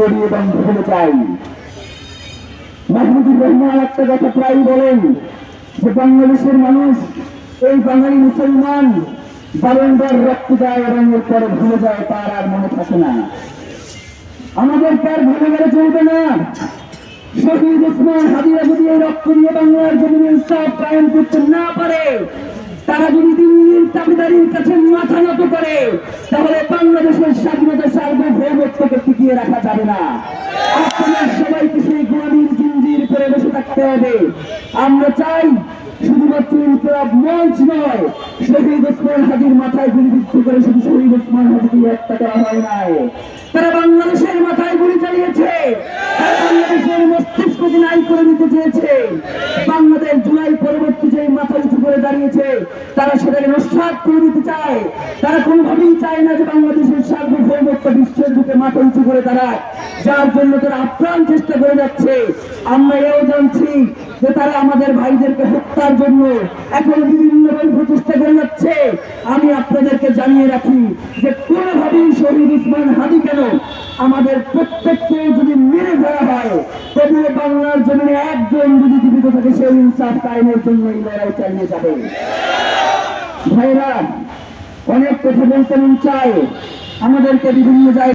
করি এবং ভুলে যাই। মাহমুদুর রহমান একটা কথা প্রায় বলেন যে বাংলাদেশের মানুষ, এই বাঙালি মুসলমান বারংবার রক্ত দেয় এবং এরপরে ভুলে যায়, তার আর মনে থাকে না। আমাদের তার ভুলে গেলে চলবে না। শহীদ ওসমান হাদিরা যদি এই রক্ত দিয়ে বাংলার জমিনে ইনসাফ কায়েম করতে না পারে, তারা যদি দিল্লির চাকরিদারির কাছে মাথা নত করে, তাহলে বাংলাদেশের স্বাধীনতা সার্বভৌমত্বকে টিকিয়ে রাখা যাবে না। আপনাদের সবাইকে সেই জিঞ্জির করে বসে থাকতে হবে। আমরা চাই তারা বাংলাদেশের মাথায় চালিয়েছে বাংলাদেশের মস্তিষ্ক করে দিতে চেয়েছে। বাংলাদেশ জুলাই পরবর্তী যে মাথা উঁচু করে দাঁড়িয়েছে, তারা সেটাকে নস্বাত করে দিতে চায়। তারা কোনোভাবেই চায় না যে বাংলাদেশের সার্বভৌমত্ব বিশ্বের বুকে মাথা উঁচু করে দাঁড়ায় যার জন্য তারা আপ্রাণ চেষ্টা করে যাচ্ছে। আমরা এও জানছি যে তারা আমাদের ভাইদেরকে হত্যার জন্য এখন বিভিন্নভাবে প্রচেষ্টা করে যাচ্ছে। আমি আপনাদেরকে জানিয়ে রাখি যে কোনোভাবেই শহীদ উসমান হাদি কেন আমাদের প্রত্যেককে যদি মেরে ধরা হয়, তবুও বাংলার জমিনে একজন যদি জীবিত থাকে, সেই ইনসাফ কায়েমের জন্য এই লড়াই চালিয়ে যাবে। ভাইরা অনেক কথা বলতে চাই আমাদেরকে বিভিন্ন জায়গায়